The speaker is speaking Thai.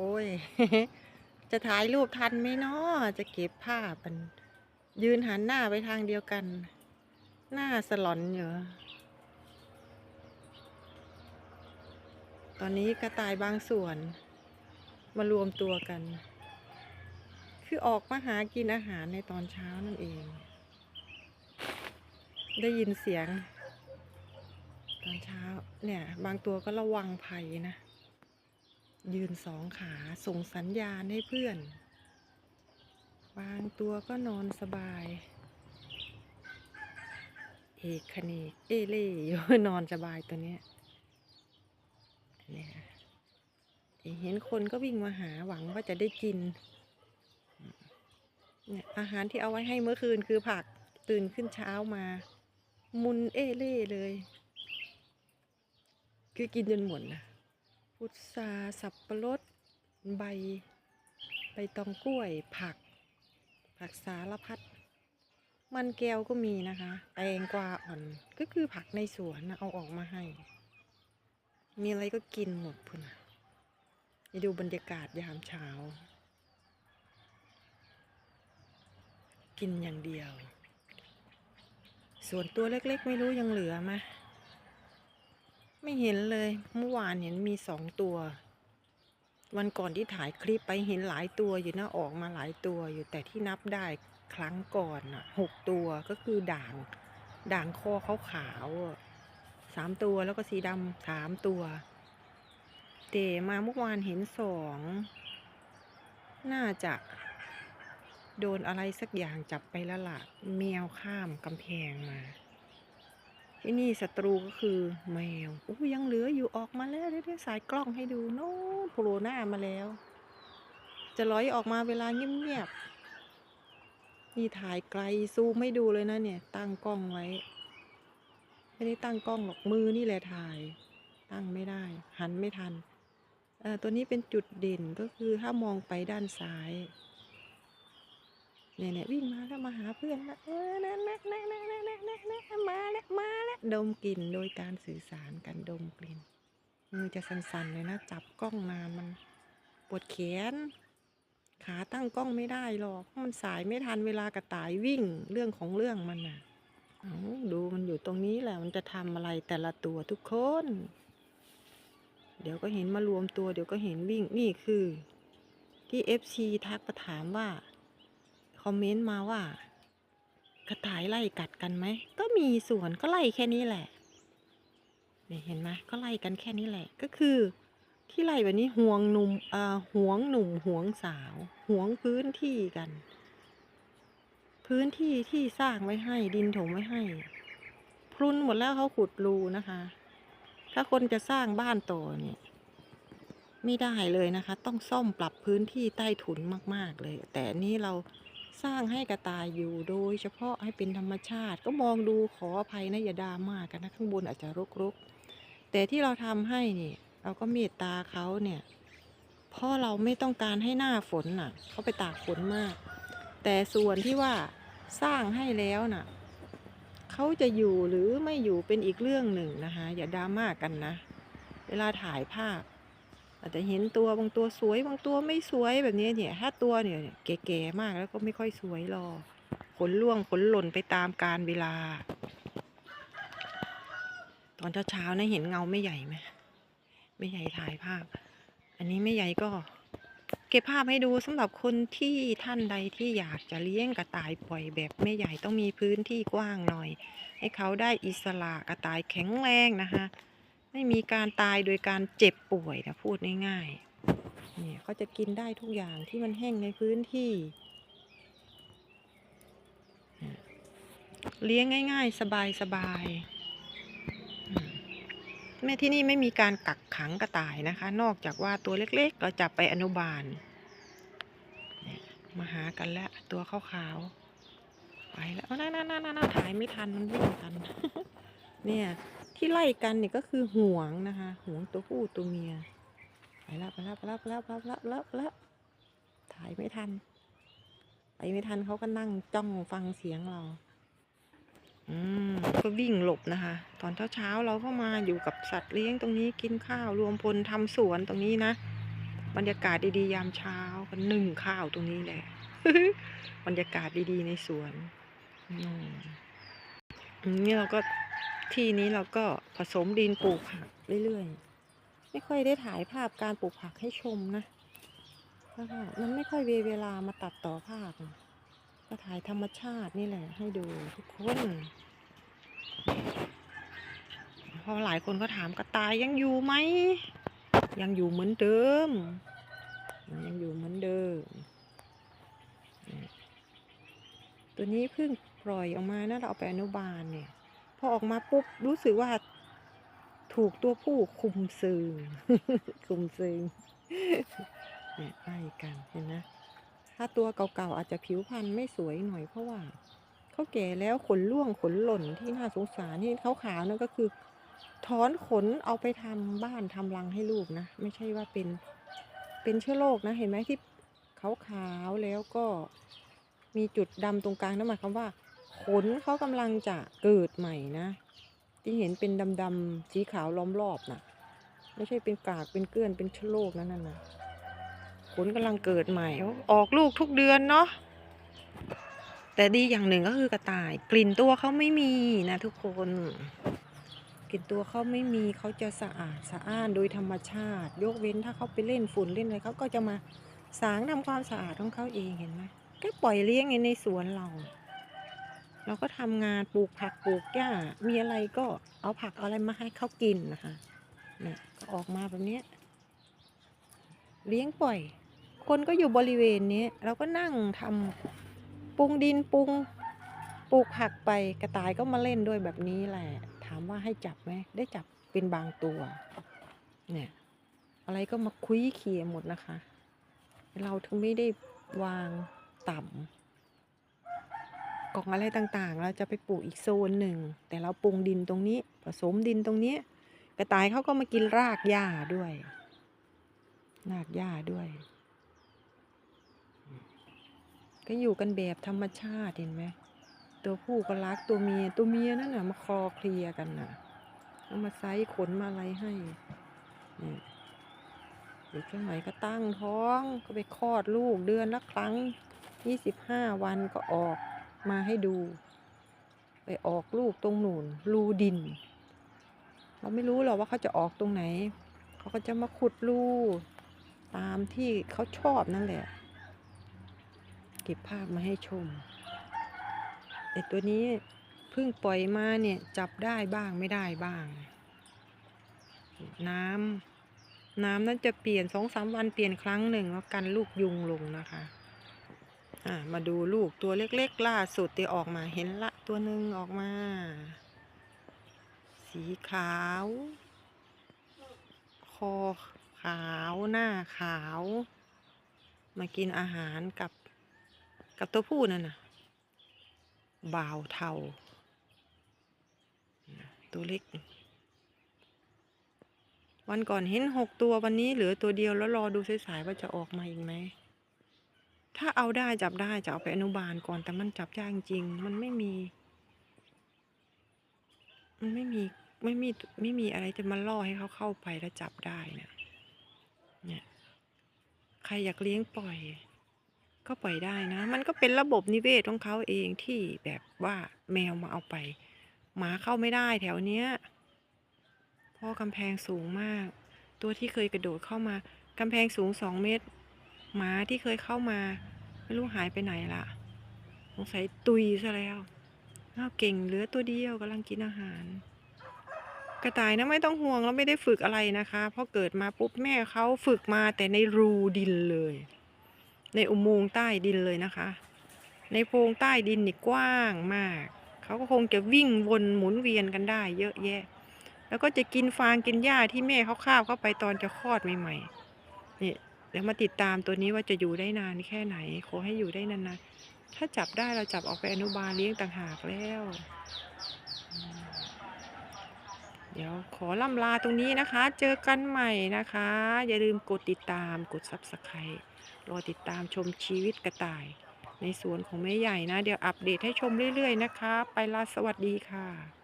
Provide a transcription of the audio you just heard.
อ้ย จะถ่ายรูปทันไหมเนาะจะเก็บภาพมัน ยืนหันหน้าไปทางเดียวกัน หน้าสลอนอยู่ตอนนี้กระต่ายบางส่วน มารวมตัวกัน คือออกมาหากินอาหารในตอนเช้านั่นเอง ได้ยินเสียง ตอนเช้าเนี่ย บางตัวก็ระวังภัยนะ ยืนสองขาส่งสัญญาณให้เพื่อน บางตัวก็นอนสบาย เอกคเนกเอเล่อยู่นอนสบายตัวเนี้ยเนี่ยเห็นคนก็วิ่งมาหาหวังว่าจะได้กินเนี่ยอาหารที่เอาไว้ให้เมื่อคืนคือผักตื่นขึ้นเช้ามา มุนเอเล่เลย คือกินจนหมดนะ พุทราสับปะรด ใบ ใบตองกล้วย ผัก ผักสารพัด มันแก้วก็มีนะคะแตงกวาอ่อน ก็คือผักในสวนเอาออกมาให้ มีอะไรก็กินหมดพุ่นะไปดูบรรยากาศยามเช้า กินอย่างเดียว ส่วนตัวเล็กๆ ไม่รู้ยังเหลือไหม ไม่เห็นเลยเมื่อวานเห็นมีสองตัว วันก่อนที่ถ่ายคลิปไปเห็นหลายตัวอยู่นะออกมาหลายตัวอยู่แต่ที่นับได้ครั้งก่อนอะหกตัวก็คือด่าง ด่างคอขาวๆอะสามตัวแล้วก็สีดำสามตัวแต่มาเมื่อวานเห็นสองน่าจะโดนอะไรสักอย่างจับไปแล้วล่ะแมวข้ามกำแพงมา ที่นี่ศัตรูก็คือแมวอู้ยังเหลืออยู่ออกมาแล้วเดี๋ยวๆสายกล้องให้ดูโน้นโผล่หน้ามาแล้ว จะร้อยออกมาเวลาเงียบๆนี่ถ่ายไกลซูมไม่ดูเลยนะเนี่ย ตั้งกล้องไว้ ไม่ได้ตั้งกล้องหรอกมือนี่แหละถ่าย ตั้งไม่ได้ หันไม่ทันตัวนี้เป็นจุดเด่นก็คือถ้ามองไปด้านซ้าย เนี่ยเนี่ยวิ่งมาแล้วมาหาเพื่อนแล้วเออนั่นนั่นนั่นนั่นนั่นนั่นนั่นมาแล้วมาแล้วดมกลิ่นโดยการสื่อสารกันดมกลิ่นมือจะสั่นๆเลยนะ จับกล้องนานมันปวดแขน ขาตั้งกล้องไม่ได้หรอกเพราะมันสายไม่ทันเวลากระต่ายวิ่งเรื่องของเรื่องมันน่ะเอดูมันอยู่ตรงนี้แหละมันจะทำอะไรแต่ละตัวทุกคน เดี๋ยวก็เห็นมารวมตัว เดี๋ยวก็เห็นวิ่งนี่คือ ที่เอฟซีทักมาถามว่า คอมเมนต์มาว่า กระต่ายไล่กัดกันไหม ก็มีส่วนก็ไล่แค่นี้แหละเนี่ยเห็นไหมก็ไล่กันแค่นี้แหละ ก็คือ ที่ไล่แบบนี้ห่วงหนุ่มอ่อห่วงหนุ่มห่วงสาวห่วงพื้นที่กัน พื้นที่ที่สร้างไว้ให้ดินถมไว้ให้ พรุนหมดแล้วเขาขุดรูนะคะ ถ้าคนจะสร้างบ้านโตอเนี่ยไม่ได้เลยนะคะ ต้องซ่อมปรับพื้นที่ใต้ถุนมาก ๆ เลย แต่นี้เรา สร้างให้กระต่ายอยู่โดยเฉพาะให้เป็นธรรมชาติ ก็มองดูขออภัยนะอย่าดราม่ากันนะข้างบนอาจจะรกๆ แต่ที่เราทำให้นี่เราก็เมตตาเขาเนี่ยเพราะเราไม่ต้องการให้หน้าฝนน่ะเขาไปตากฝนมาก แต่ส่วนที่ว่าสร้างให้แล้วน่ะเขาจะอยู่หรือไม่อยู่เป็นอีกเรื่องหนึ่งนะคะ อย่าดราม่ากันนะ เวลาถ่ายภาพ อาจจะเห็นตัวบางตัวสวยบางตัวไม่สวยแบบนี้เนี่ยถ้าตัวเนี่ยแก่ๆมากแล้วก็ไม่ค่อยสวยหรอกขนล่วงขนหล่นไปตามกาลเวลา ตอนเช้าๆนะเห็นเงาไม่ใหญ่ไหมไม่ใหญ่ถ่ายภาพ อันนี้ไม่ใหญ่ก็เก็บภาพให้ดูสำหรับคนที่ท่านใดที่อยากจะเลี้ยงกระต่ายปล่อยแบบไม่ใหญ่ต้องมีพื้นที่กว้างหน่อย ให้เขาได้อิสระกระต่ายแข็งแรงนะคะ ไม่มีการตายโดยการเจ็บป่วยนะพูดง่ายๆ เนี่ยเขาจะกินได้ทุกอย่างที่มันแห้งในพื้นที่เนี่ยเลี้ยงง่าย ๆ สบายๆอืมแม่ที่นี่ไม่มีการกักขังกระต่ายนะคะ นอกจากว่าตัวเล็กๆ เราจับไปอนุบาลมาหากันแล้วตัวขาวๆไปแล้วนั่นๆๆๆถ่ายไม่ทันมันวิ่งกัน เนี่ย ที่ไล่กันเนี่ยก็คือห่วงนะคะห่วงตัวผู้ตัวเมียไปล้วไปล้วไปล้วไปล้วไปล้วไปล้วไปล้วถ่ายไม่ทันไปไม่ทันเขาก็นั่งจ้องฟังเสียงเราอืมก็วิ่งหลบนะคะ ตอนเช้าๆเราก็มาอยู่กับสัตว์เลี้ยงตรงนี้กินข้าวรวมพลทำสวนตรงนี้นะบรรยากาศดีๆ ยามเช้าก็นึ่งข้าวตรงนี้แหละ บรรยากาศดีๆในสวนอืมนี่เราก็ ที่นี้เราก็ผสมดินปลูกผักเรื่อยๆ ไม่ค่อยได้ถ่ายภาพการปลูกผักให้ชมนะเพราะว่ามันไม่ค่อยมีเวลามาตัดต่อภาพก็ถ่ายธรรมชาตินี่แหละให้ดูทุกคนพราะหลายคนก็ถามกระต่ายยังอยู่ไหม ยังอยู่เหมือนเดิม ยังอยู่เหมือนเดิม ตัวนี้เพิ่งปล่อยออกมานะเราเอาไปอนุบาลเนี่ย พอออกมาปุ๊บรู้สึกว่า ถูกตัวผู้คุมซึงคุมซึงเนี่ยไล่กันเห็นนะถ้าตัวเก่าๆอาจจะผิวพรรณไม่สวยหน่อยเพราะว่าเขาแก่แล้วขนร่วงขนหล่นที่น่าสงสารที่ขาวๆนั่นก็คือ ถอนขนเอาไปทำบ้านทำรังให้ลูกนะ ไม่ใช่ว่าเป็นเป็นเชื้อโรคนะ เห็นไหมที่ขาวๆแล้วก็มีจุดดำตรงกลางนั่นหมายความว่า ขนเขากำลังจะเกิดใหม่นะ ที่เห็นเป็นดำๆสีขาวล้อมรอบน่ะ ไม่ใช่เป็นกากเป็นเกลื่อนเป็นชโรคนั่นน่ะขนกำลังเกิดใหม่ ออกลูกทุกเดือนเนาะแต่ดีอย่างหนึ่งก็คือกระต่าย กลิ่นตัวเขาไม่มีนะทุกคนกลิ่นตัวเขาไม่มีเขาจะสะอาดสะอ้านโดยธรรมชาติ ยกเว้นถ้าเขาไปเล่นฝุ่นเล่นอะไรเขาก็จะมาสางทำความสะอาดของเขาเองเห็นไหมก็ปล่อยเลี้ยงในสวนเรา เราก็ทำงานปลูกผักปลูกหญ้า มีอะไรก็เอาผักเอาอะไรมาให้เขากินนะคะเนี่ยก็ออกมาแบบนี้ เลี้ยงปล่อย คนก็อยู่บริเวณนี้ เราก็นั่งทำปรุงดินปรุงปลูกผักไปกระต่ายก็มาเล่นด้วยแบบนี้แหละ ถามว่าให้จับไหมได้จับเป็นบางตัว เนี่ย อะไรก็มาคุยเคียหมดนะคะ เราถึงไม่ได้วางต่ำ กล่องอะไรต่างๆ เราจะไปปลูกอีกโซนหนึ่ง แต่เราปรุงดินตรงนี้ ผสมดินตรงนี้กระต่ายเขาก็มากินรากหญ้าด้วยรากหญ้าด้วย ก็อยู่กันแบบธรรมชาติเห็นไหมตัวผู้ก็รักตัวเมียตัวเมียนั่นน่ะมาคลอเคลียกันน่ะเอามาไซส์ขนมาอะไรให้นี่เด็กสมัยก็ตั้งท้องก็ไปคลอดลูกเดือนละครั้งยี่สิบห้าวันก็ออก มาให้ดู ไปออกลูกตรงหนุนรูดิน เราไม่รู้หรอกว่าเขาจะออกตรงไหน เขาก็จะมาขุดรูตามที่เขาชอบนั่นแหละ เก็บภาพมาให้ชมแต่ตัวนี้เพิ่งปล่อยมาเนี่ยจับได้บ้างไม่ได้บ้าง น้ำน้ำนั้นจะเปลี่ยนสองสามวันเปลี่ยนครั้งหนึ่งแล้วกันลูกยุงลงนะคะ อ่ามาดูลูกตัวเล็กๆ ล่าสุดที่ออกมาเห็นละตัวหนึ่งออกมา สีขาว คอขาวหน้าขาว มากินอาหารกับกับตัวผู้นั่นน่ะบ่าวเทาตัวเล็ก วันก่อนเห็นหกตัววันนี้เหลือตัวเดียวแล้วรอดูสายๆว่าจะออกมาอีกไหม ถ้าเอาได้จับได้จะเอาไปอนุบาลก่อน แต่มันจับยากจริง มันไม่มี มันไม่มีไม่มีไม่มีอะไรจะมาล่อให้เขาเข้าไปแล้วจับได้นี่ยเนี่ย ใครอยากเลี้ยงปล่อย ก็ปล่อยได้นะ มันก็เป็นระบบนิเวศของเขาเองที่แบบว่าแมวมาเอาไป หมาเข้าไม่ได้แถวเนี้ยเพราะกำแพงสูงมาก ตัวที่เคยกระโดดเข้ามากำแพงสูงสองเมตร หมาที่เคยเข้ามา ไม่รู้หายไปไหนละสงสัยตุยซะแล้วอ้าเก่งเหลือตัวเดียวกำลังกินอาหาร กระต่ายนะไม่ต้องห่วงเราไม่ได้ฝึกอะไรนะคะพราะเกิดมาปุ๊บแม่เขาฝึกมาแต่ในรูดินเลย ในอุโมงค์ใต้ดินเลยนะคะ ในโพรงใต้ดินนี่กว้างมากเขาก็คงจะวิ่งวนหมุนเวียนกันได้ เยอะแยะ แล้วก็จะกินฟางกินหญ้าที่แม่เขาคาบเข้าไปตอนจะคลอดใหม่ๆนี่ เดี๋ยวมาติดตามตัวนี้ว่าจะอยู่ได้นานแค่ไหน ขอให้อยู่ได้นานๆ ถ้าจับได้เราจับออกไปอนุบาลเลี้ยงต่างหากแล้ว เดี๋ยวขอล่ำลาตรงนี้นะคะ เจอกันใหม่นะคะ อย่าลืมกดติดตาม กด subscribe รอติดตามชมชีวิตกระต่าย ในสวนของแม่ใหญ่นะ เดี๋ยวอัปเดตให้ชมเรื่อยๆนะคะ ไปละสวัสดีค่ะ